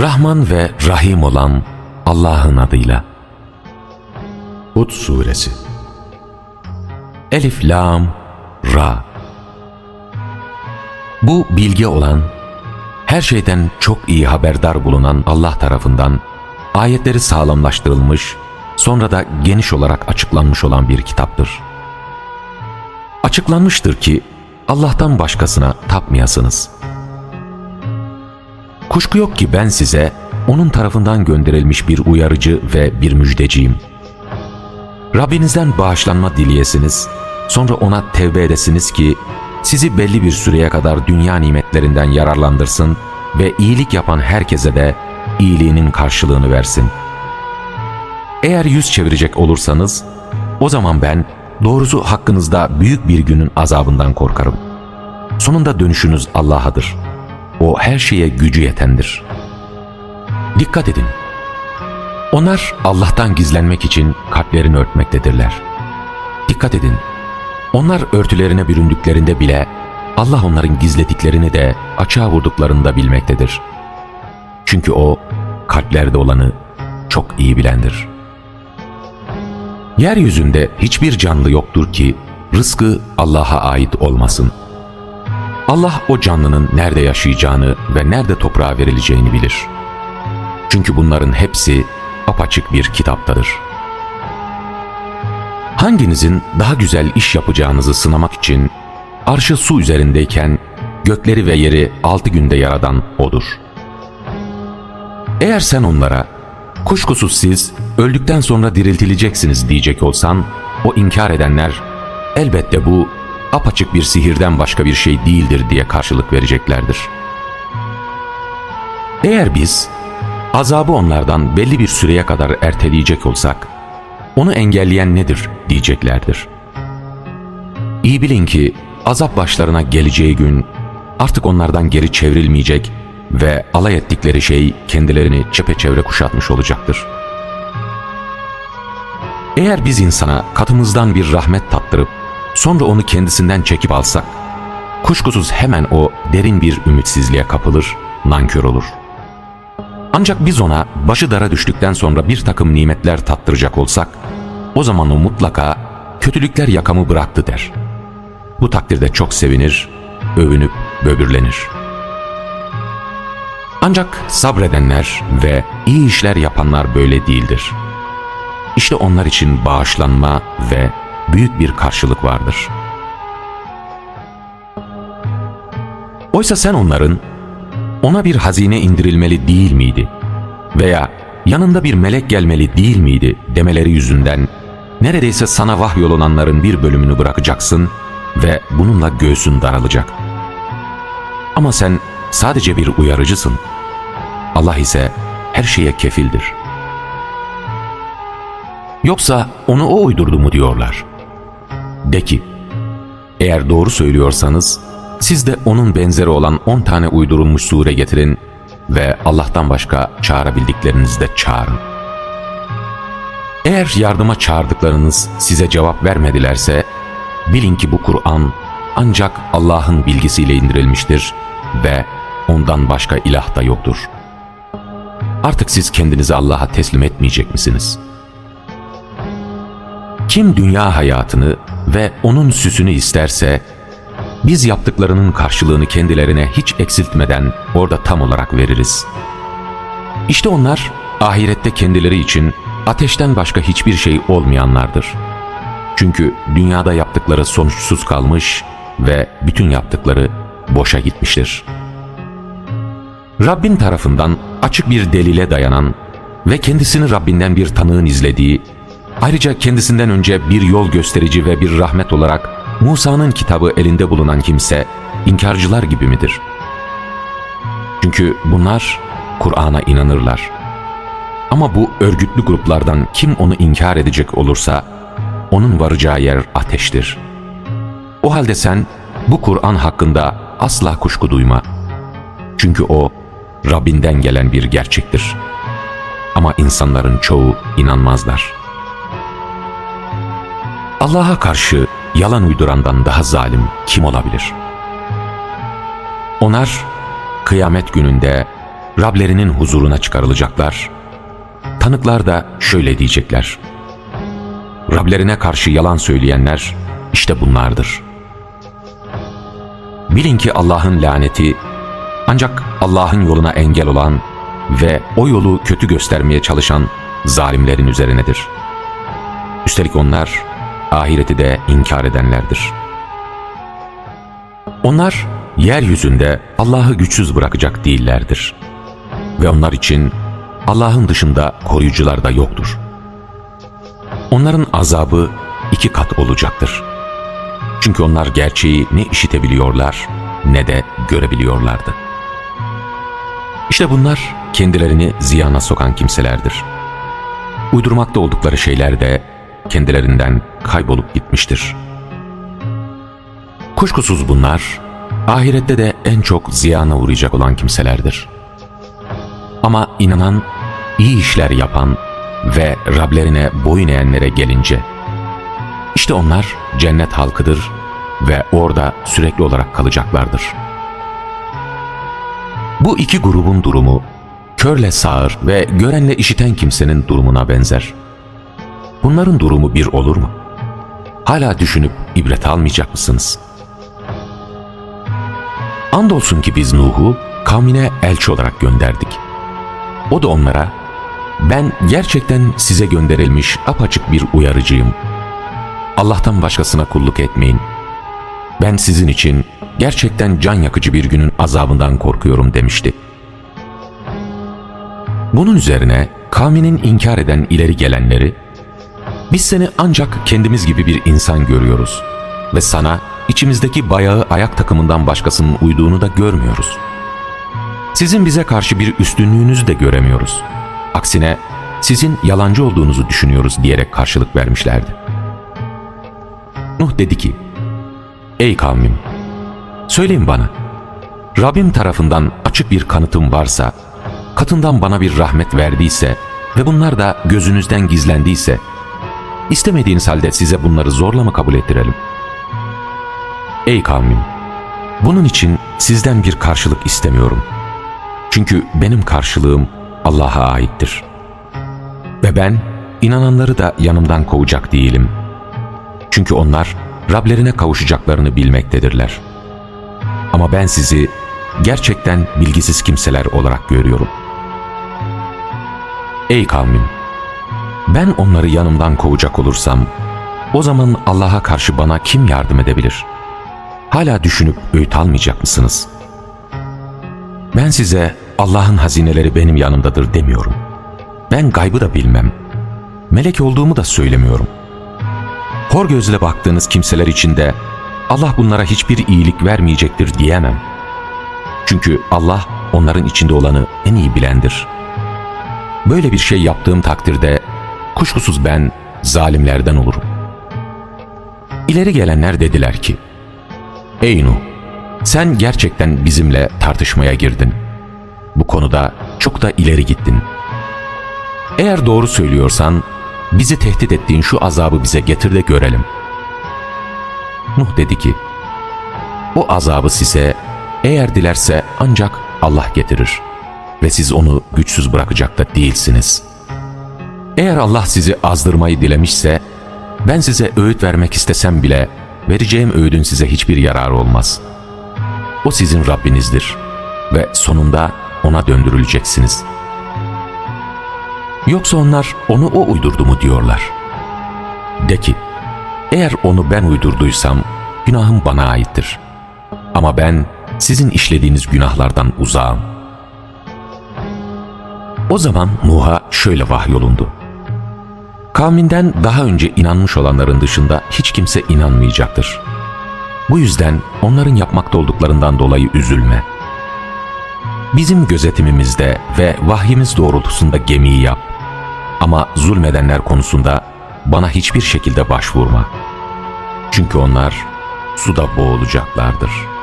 Rahman ve Rahim olan Allah'ın adıyla. Hud Suresi Elif, Lam, Ra. Bu bilge olan, her şeyden çok iyi haberdar bulunan Allah tarafından ayetleri sağlamlaştırılmış, sonra da geniş olarak açıklanmış olan bir kitaptır. Açıklanmıştır ki Allah'tan başkasına tapmayasınız. Kuşku yok ki ben size onun tarafından gönderilmiş bir uyarıcı ve bir müjdeciyim. Rabbinizden bağışlanma dileyesiniz, sonra ona tevbe edesiniz ki sizi belli bir süreye kadar dünya nimetlerinden yararlandırsın ve iyilik yapan herkese de iyiliğinin karşılığını versin. Eğer yüz çevirecek olursanız, o zaman ben doğrusu hakkınızda büyük bir günün azabından korkarım. Sonunda dönüşünüz Allah'adır. O her şeye gücü yetendir. Dikkat edin. Onlar Allah'tan gizlenmek için kalplerini örtmektedirler. Dikkat edin. Onlar örtülerine büründüklerinde bile Allah onların gizlediklerini de açığa vurduklarını da bilmektedir. Çünkü O kalplerde olanı çok iyi bilendir. Yeryüzünde hiçbir canlı yoktur ki rızkı Allah'a ait olmasın. Allah o canlının nerede yaşayacağını ve nerede toprağa verileceğini bilir. Çünkü bunların hepsi apaçık bir kitaptadır. Hanginizin daha güzel iş yapacağınızı sınamak için arşı su üzerindeyken gökleri ve yeri altı günde yaradan O'dur. Eğer sen onlara kuşkusuz siz öldükten sonra diriltileceksiniz diyecek olsan o inkar edenler elbette bu apaçık bir sihirden başka bir şey değildir diye karşılık vereceklerdir. Eğer biz azabı onlardan belli bir süreye kadar erteleyecek olsak, onu engelleyen nedir diyeceklerdir. İyi bilin ki azap başlarına geleceği gün artık onlardan geri çevrilmeyecek ve alay ettikleri şey kendilerini çepeçevre kuşatmış olacaktır. Eğer biz insana katımızdan bir rahmet tattırıp sonra onu kendisinden çekip alsak, kuşkusuz hemen o derin bir ümitsizliğe kapılır, nankör olur.'' Ancak biz ona başı dara düştükten sonra bir takım nimetler tattıracak olsak, o zaman o mutlaka kötülükler yakamı bıraktı der. Bu takdirde çok sevinir, övünüp böbürlenir. Ancak sabredenler ve iyi işler yapanlar böyle değildir. İşte onlar için bağışlanma ve büyük bir karşılık vardır. Oysa sen onların ona bir hazine indirilmeli değil miydi? Veya yanında bir melek gelmeli değil miydi demeleri yüzünden neredeyse sana vahyolunanların bir bölümünü bırakacaksın ve bununla göğsün daralacak. Ama sen sadece bir uyarıcısın. Allah ise her şeye kefildir. Yoksa onu o uydurdu mu diyorlar. De ki, eğer doğru söylüyorsanız siz de onun benzeri olan on tane uydurulmuş sure getirin ve Allah'tan başka çağırabildiklerinizi de çağırın. Eğer yardıma çağırdıklarınız size cevap vermedilerse, bilin ki bu Kur'an ancak Allah'ın bilgisiyle indirilmiştir ve ondan başka ilah da yoktur. Artık siz kendinizi Allah'a teslim etmeyecek misiniz? Kim dünya hayatını ve onun süsünü isterse, biz yaptıklarının karşılığını kendilerine hiç eksiltmeden orada tam olarak veririz. İşte onlar ahirette kendileri için ateşten başka hiçbir şey olmayanlardır. Çünkü dünyada yaptıkları sonuçsuz kalmış ve bütün yaptıkları boşa gitmiştir. Rabbin tarafından açık bir delile dayanan ve kendisini Rabbinden bir tanığın izlediği, ayrıca kendisinden önce bir yol gösterici ve bir rahmet olarak Musa'nın kitabı elinde bulunan kimse inkarcılar gibi midir? Çünkü bunlar Kur'an'a inanırlar. Ama bu örgütlü gruplardan kim onu inkar edecek olursa onun varacağı yer ateştir. O halde sen bu Kur'an hakkında asla kuşku duyma. Çünkü o Rabbinden gelen bir gerçektir. Ama insanların çoğu inanmazlar. Allah'a karşı yalan uydurandan daha zalim kim olabilir? Onlar kıyamet gününde Rablerinin huzuruna çıkarılacaklar. Tanıklar da şöyle diyecekler. Rablerine karşı yalan söyleyenler işte bunlardır. Bilin ki Allah'ın laneti ancak Allah'ın yoluna engel olan ve o yolu kötü göstermeye çalışan zalimlerin üzerinedir. Üstelik onlar ahireti de inkar edenlerdir. Onlar yeryüzünde Allah'ı güçsüz bırakacak değillerdir. Ve onlar için Allah'ın dışında koruyucular da yoktur. Onların azabı iki kat olacaktır. Çünkü onlar gerçeği ne işitebiliyorlar ne de görebiliyorlardı. İşte bunlar kendilerini ziyana sokan kimselerdir. Uydurmakta oldukları şeyler de kendilerinden kaybolup gitmiştir. Kuşkusuz bunlar ahirette de en çok ziyana uğrayacak olan kimselerdir. Ama inanan, iyi işler yapan ve Rablerine boyun eğenlere gelince, işte onlar cennet halkıdır ve orada sürekli olarak kalacaklardır. Bu iki grubun durumu, körle sağır ve görenle işiten kimsenin durumuna benzer. Bunların durumu bir olur mu? Hala düşünüp ibret almayacak mısınız? Andolsun ki biz Nuh'u kavmine elçi olarak gönderdik. O da onlara, ben gerçekten size gönderilmiş apaçık bir uyarıcıyım. Allah'tan başkasına kulluk etmeyin. Ben sizin için gerçekten can yakıcı bir günün azabından korkuyorum demişti. Bunun üzerine kavminin inkar eden ileri gelenleri, biz seni ancak kendimiz gibi bir insan görüyoruz ve sana içimizdeki bayağı ayak takımından başkasının uyduğunu da görmüyoruz. Sizin bize karşı bir üstünlüğünüzü de göremiyoruz. Aksine sizin yalancı olduğunuzu düşünüyoruz diyerek karşılık vermişlerdi. Nuh dedi ki, Ey kavmim, söyleyin bana, Rabbim tarafından açık bir kanıtım varsa, katından bana bir rahmet verdiyse ve bunlar da gözünüzden gizlendiyse, istemediğiniz halde size bunları zorla mı kabul ettirelim? Ey kavmim, bunun için sizden bir karşılık istemiyorum. Çünkü benim karşılığım Allah'a aittir. Ve ben inananları da yanımdan kovacak değilim. Çünkü onlar Rablerine kavuşacaklarını bilmektedirler. Ama ben sizi gerçekten bilgisiz kimseler olarak görüyorum. Ey kavmim! Ben onları yanımdan kovacak olursam, o zaman Allah'a karşı bana kim yardım edebilir? Hala düşünüp öğüt almayacak mısınız? Ben size Allah'ın hazineleri benim yanımdadır demiyorum. Ben gaybı da bilmem. Melek olduğumu da söylemiyorum. Hor gözle baktığınız kimseler için de Allah bunlara hiçbir iyilik vermeyecektir diyemem. Çünkü Allah onların içinde olanı en iyi bilendir. Böyle bir şey yaptığım takdirde kuşkusuz ben zalimlerden olurum. İleri gelenler dediler ki, Ey Nuh, sen gerçekten bizimle tartışmaya girdin. Bu konuda çok da ileri gittin. Eğer doğru söylüyorsan, bizi tehdit ettiğin şu azabı bize getir de görelim. Nuh dedi ki, o azabı size eğer dilerse ancak Allah getirir ve siz onu güçsüz bırakacak da değilsiniz. Eğer Allah sizi azdırmayı dilemişse, ben size öğüt vermek istesem bile vereceğim öğüdün size hiçbir yararı olmaz. O sizin Rabbinizdir ve sonunda ona döndürüleceksiniz. Yoksa onlar onu o uydurdu mu diyorlar. De ki, eğer onu ben uydurduysam günahım bana aittir. Ama ben sizin işlediğiniz günahlardan uzağım. O zaman Nuh'a şöyle vahyolundu. Kavminden daha önce inanmış olanların dışında hiç kimse inanmayacaktır. Bu yüzden onların yapmakta olduklarından dolayı üzülme. Bizim gözetimimizde ve vahyimiz doğrultusunda gemiyi yap. Ama zulmedenler konusunda bana hiçbir şekilde başvurma. Çünkü onlar suda boğulacaklardır.''